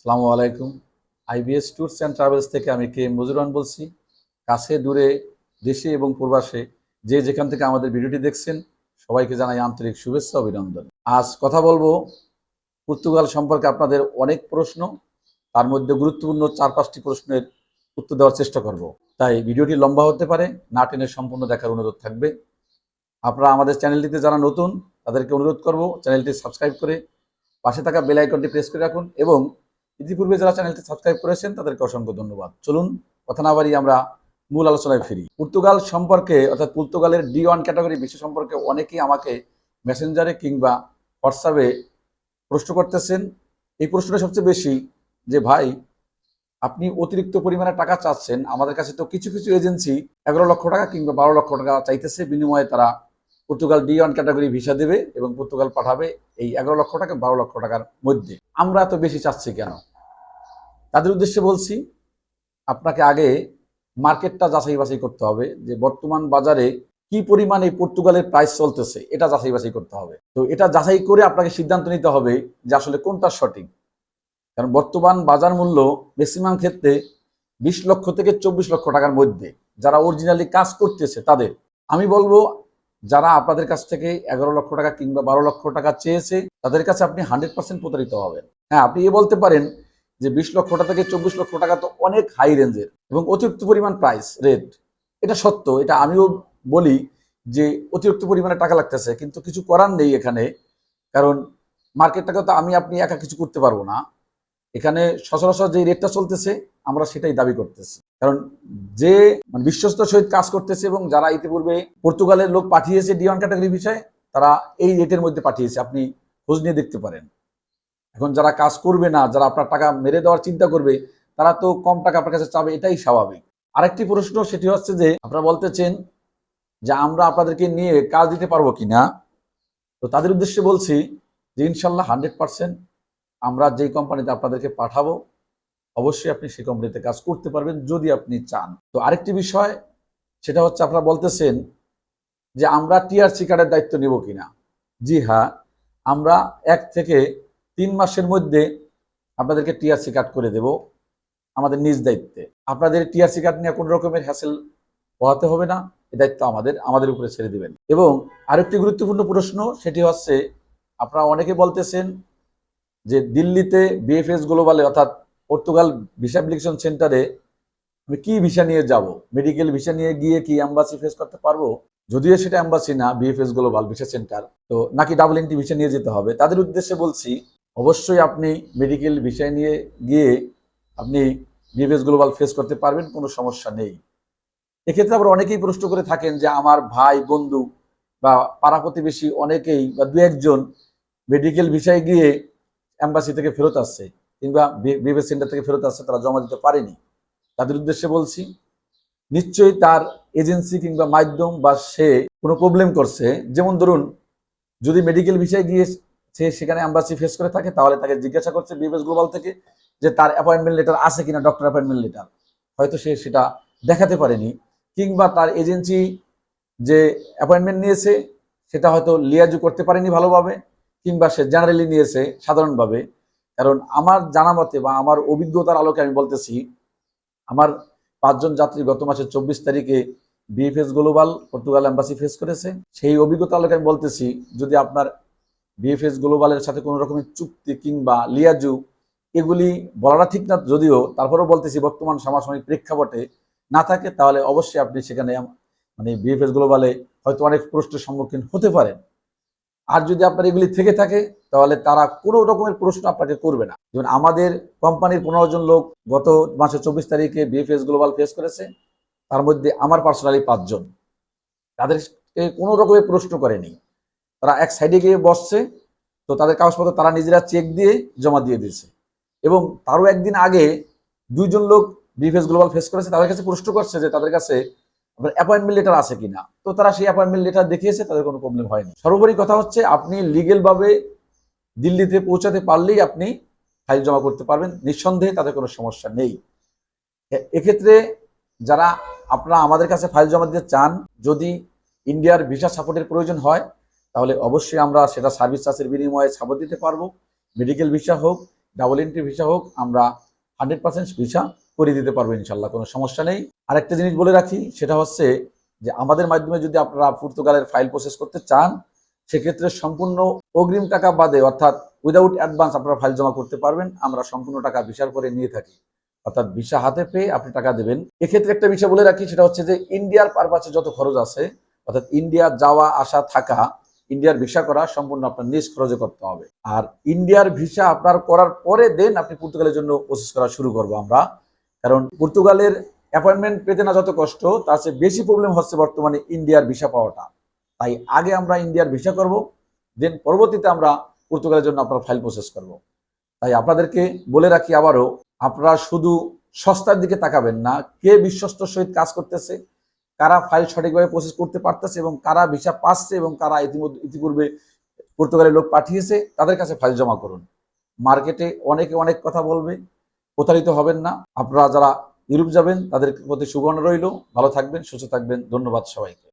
সালামু আলাইকুম। IBS tours and travels থেকে আমি কে মজুরান বলছি। কাছে, দূরে, দেশে এবং প্রবাসে যে যেখান থেকে আমাদের ভিডিওটি দেখছেন, সবাইকে জানাই আন্তরিক শুভেচ্ছা অভিনন্দন। আজ কথা বলব পর্তুগাল সম্পর্কে আপনাদের অনেক প্রশ্ন। তার মধ্যে গুরুত্বপূর্ণ চার পাঁচটি প্রশ্নের উত্তর দেওয়ার চেষ্টা করব। তাই ভিডিওটি লম্বা হতে পারে, না টেনে সম্পূর্ণ দেখার অনুরোধ থাকবে। আপনারা আমাদের চ্যানেলটিতে যারা নতুন, তাদেরকে অনুরোধ করব চ্যানেলটি সাবস্ক্রাইব করে পাশে থাকা বেল আইকনটি প্রেস করে রাখুন এবং ইতিপূর্বে যারা চ্যানেলটি সাবস্ক্রাইব করেছেন, তাদেরকে অসংখ্য ধন্যবাদ। চলুন, কথা না বাড়িয়ে আমরা মূল আলোচনায় ফিরি। পর্তুগাল সম্পর্কে, অর্থাৎ পর্তুগালের ডি ওয়ান ক্যাটাগরি বিষয় সম্পর্কে অনেকেই আমাকে মেসেঞ্জারে কিংবা হোয়াটসঅ্যাপে প্রশ্ন করতেছেন। এই প্রশ্নটা সবচেয়ে বেশি যে, ভাই, আপনি অতিরিক্ত পরিমাণে টাকা চাচ্ছেন। আমাদের কাছে তো কিছু কিছু এজেন্সি এগারো লক্ষ টাকা কিংবা বারো লক্ষ টাকা চাইতেছে। বিনিময়ে তারা Portugal D one category visa দেবে এবং পর্তুগাল পাঠাবে এই এগারো লক্ষ টাকা, বারো লক্ষ টাকার মধ্যে। আমরা এত বেশি চাচ্ছি কেন? তাদের উদ্দেশ্যে বলছি, আপনাকে আগে মার্কেটটা যাচাই বাছাই করতে হবে যে বর্তমান বাজারে কি পরিমাণে পর্তুগালের প্রাইস চলতেছে, এটা যাচাই বাছাই করতে হবে। তো এটা যাচাই করে আপনাকে সিদ্ধান্ত নিতে হবে যে আসলে কোনটা সঠিক। কারণ বর্তমান বাজার মূল্য ম্যাক্সিমাম ক্ষেত্রে বিশ লক্ষ থেকে চব্বিশ লক্ষ টাকার মধ্যে, যারা অরিজিনালি কাজ করতেছে তাদের। আমি বলব, যারা আপনাদের কাছ থেকে এগারো লক্ষ টাকা কিংবা বারো লক্ষ টাকা চেয়েছে, তাদের কাছে আপনি হান্ড্রেড পার্সেন্ট প্রতারিত হবেন। হ্যাঁ আপনি এ বলতে পারেন যে বিশ লক্ষ টাকা থেকে চব্বিশ লক্ষ টাকা তো অনেক হাই রেঞ্জের এবং অতিরিক্ত পরিমাণ প্রাইস রেট এটা সত্য, এটা আমিও বলি যে অতিরিক্ত পরিমাণে টাকা লাগতেছে, কিন্তু কিছু করার নেই এখানে। কারণ মার্কেটটাকে তো আমি, আপনি একা কিছু করতে পারব না। এখানে সচরাচর যে রেটটা চলতেছে, আমরা সেটাই দাবি করতেছি। কারণ যে মানে বিশ্বস্ত সহিত কাজ করতেছে এবং যারা ইতিপূর্বে পর্তুগালের লোক পাঠিয়েছে ডিওয়ান ক্যাটাগরি বিষয়ে, তারা এই রেটের মধ্যে পাঠিয়েছে। আপনি খোঁজ নিয়ে দেখতে পারেন। এখন যারা কাজ করবে না, যারা আপনার টাকা মেরে দেওয়ার চিন্তা করবে, তারা তো কম টাকা আপনার কাছে চাবে, এটাই স্বাভাবিক। আরেকটি প্রশ্ন, সেটি হচ্ছে যে, আপনারা বলতেছেন যে, আমরা আপনাদেরকে নিয়ে কাজ দিতে পারব কিনা? তো তাদের উদ্দেশ্যে বলছি যে, ইনশাল্লাহ হান্ড্রেড পার্সেন্ট আমরা যেই কোম্পানিতে আপনাদেরকে পাঠাবো, অবশ্যই আপনি সেই কোম্পানিতে কাজ করতে পারবেন যদি আপনি চান। তো আরেকটি বিষয়, সেটা হচ্ছে আপনারা বলতেছেন যে, আমরা টিআরসি কার্ডের দায়িত্ব নেব কিনা? জি হ্যাঁ আমরা এক থেকে তিন মাসের মধ্যে আপনাদেরকে টিআরসি কার্ড করে দেব আমাদের নিজ দায়িত্বে। আপনাদের টিআরসি কার্ড নিয়ে কোনো রকমের হ্যাসেল পোহাতে হবে না এ দায়িত্ব আমাদের আমাদের উপরে ছেড়ে দিবেন। এবং আরেকটি গুরুত্বপূর্ণ প্রশ্ন, সেটি হচ্ছে, আপনারা অনেকে বলতেছেন যে দিল্লিতে বিএফএস গ্লোবালে অর্থাৎ পর্তুগাল ভিসা অ্যাপ্লিকেশন সেন্টারে আমি কি ভিসা নিয়ে যাব? মেডিকেল ভিসা নিয়ে গিয়ে কি অ্যাম্বাসি ফেস করতে পারব? যদিও সেটা অ্যাম্বাসি না বিএফএস গ্লোবাল ভিসা সেন্টার তো নাকি ডাবল এন্ট্রি ভিসা নিয়ে যেতে হবে? তাদের উদ্দেশ্যে বলছি অবশ্যই আপনি মেডিকেল ভিসা নিয়ে গিয়ে আপনি বিএফএস গ্লোবাল ফেস করতে পারবেন, কোনো সমস্যা নেই। এক্ষেত্রে আবার অনেকেই প্রশ্ন করে থাকেন যে আমার ভাই, বন্ধু বা পাড়া প্রতিবেশী অনেকেই বা দু একজন মেডিকেল ভিসায় গিয়ে অ্যাম্বাসি থেকে ফেরত আসছে কিংবা বিএফএস সেন্টার থেকে ফেরত আসছে, তারা জমা দিতে পারেনি। তাদের উদ্দেশ্যে বলছি, নিশ্চয়ই তার এজেন্সি কিংবা মাধ্যম বা সে কোনো প্রবলেম করছে। যেমন ধরুন, যদি মেডিকেল ভিসায় গিয়ে সে সেখানে অ্যাম্বাসি ফেস করে থাকে, তাহলে তাকে জিজ্ঞাসা করছে বিএফএস গ্লোবাল থেকে যে তার অ্যাপয়েন্টমেন্ট লেটার আছে কিনা ডক্টর অ্যাপয়েন্টমেন্ট লেটার হয়তো সে সেটা দেখাতে পারেনি, কিংবা তার এজেন্সি যে অ্যাপয়েন্টমেন্ট নিয়েছে, সেটা হয়তো লিয়াজু করতে পারেনি ভালোভাবে, কিংবা সে জেনারেলি নিয়েছে সাধারণভাবে। কারণ আমার জানা মতে বা আমার অভিজ্ঞতার আলোকে আমি বলতেছি, আমার পাঁচজন যাত্রী গত মাসের চব্বিশ তারিখে BFS global Portugal embassy face করেছে। সেই অভিজ্ঞতার আলোকে আমি বলতেছি, যদি আপনার বিএফএস গ্লোবালের সাথে কোনো রকমের চুক্তি কিংবা লিয়াজু, এগুলি বলাটা ঠিক না যদিও, তারপরেও বলতেছি বর্তমান সমসাময়িক প্রেক্ষাপটে না থাকে, তাহলে অবশ্যই আপনি সেখানে মানে বিএফএস গ্লোবালে হয়তো অনেক প্রশ্নের সম্মুখীন হতে পারেন। আর যদি আপনার এগুলি থেকে থাকে, তাহলে তারা কোনো রকমের প্রশ্ন আপনাকে করবে না। যেমন আমাদের কোম্পানির পনেরো জন লোক গত মাসের চব্বিশ তারিখে বিএফএস গ্লোবাল ফেস করেছে, তার মধ্যে আমার পার্সোনালি পাঁচজন। তাদেরকে কোনো রকমের প্রশ্ন করেনি। তারা এক সাইডে গিয়ে বসছে, তো তাদের কাগজপত্র তারা নিজেরা চেক দিয়ে জমা দিয়ে দিয়েছে। এবং তারও একদিন আগে দুইজন লোক বিএফএস গ্লোবাল ফেস করেছে, তাদের কাছে প্রশ্ন করছে যে তাদের কাছে আপনার অ্যাপয়েন্টমেন্ট লেটার আছে কিনা। তো তারা সেই অ্যাপয়েন্টমেন্ট লেটার দেখিয়েছে, তাদের কোনো প্রবলেম হয়নি। সর্বোপরি কথা হচ্ছে, আপনি লিগেলভাবে দিল্লিতে পৌঁছাতে পারলেই আপনি ফাইল জমা করতে পারবেন, নিঃসন্দেহে তাদের কোনো সমস্যা নেই। এক্ষেত্রে যারা আপনারা আমাদের কাছে ফাইল জমা দিতে চান, যদি ইন্ডিয়ার ভিসা সাপোর্টের প্রয়োজন হয় তাহলে অবশ্যই আমরা সেটা সার্ভিস চার্জের বিনিময়ে সাপোর্ট দিতে পারব। মেডিকেল ভিসা হোক ডাবল এন্ট্রি ভিসা হোক, আমরা হান্ড্রেড পার্সেন্ট ভিসা করে দিতে পারব ইনশাল্লাহ কোনো সমস্যা নেই। আরেকটা জিনিস বলে রাখি, সেটা হচ্ছে যে আমাদের মাধ্যমে যদি আপনারা পর্তুগালের ফাইল প্রসেস করতে চান, সেক্ষেত্রে সম্পূর্ণ অগ্রিম টাকা বাদে, অর্থাৎ উইদাউট অ্যাডভান্স আপনারা ফাইল জমা করতে পারবেন, আমরা সম্পূর্ণ টাকা ভিসার পরে নিয়ে থাকি। অর্থাৎ ভিসা হাতে পেয়ে আপনি টাকা দেবেন। এক্ষেত্রে একটা বিষয় বলে রাখি, সেটা হচ্ছে যে ইন্ডিয়ার পারপাসে যত খরচ আছে, অর্থাৎ ইন্ডিয়া যাওয়া, আসা, থাকা ইন্ডিয়ার ভিসা করা সম্পূর্ণ আপনার নিজ খরচে করতে হবে। আর ইন্ডিয়ার ভিসা আপনার করার পরে দেন আপনি পর্তুগালের জন্য প্রসেস করা শুরু করব আমরা। কারণ পর্তুগালের অ্যাপয়েন্টমেন্ট পেতে না যত কষ্ট, তার চেয়ে বেশি প্রবলেম হচ্ছে বর্তমানে ইন্ডিয়ার ভিসা পাওয়াটা। তাই আগে আমরা ইন্ডিয়ার ভিসা করব দেন পরবর্তীতে আমরা পর্তুগালের জন্য আপনার ফাইল প্রসেস করব। তাই আপনাদেরকে বলে রাখি আবারও, আপনারা শুধু সস্তার দিকে তাকাবেন না, কে বিশ্বস্ত সহিত কাজ করতেছে কারা ফাইল সঠিকভাবে প্রসেস করতে পারতেছে এবং কারা ভিসা পাচ্ছে এবং কারা ইতিমধ্যে ইতিপূর্বে পর্তুগালের লোক পাঠিয়েছে, তাদের কাছে ফাইল জমা করুন। মার্কেটে অনেকে অনেক কথা বলবে, প্রতারিত হবেন না। আপনারা যারা ইউরোপ যাবেন, তাদের প্রতি সুবর্ণ রইল। ভালো থাকবেন, সুস্থ থাকবেন। ধন্যবাদ সবাইকে।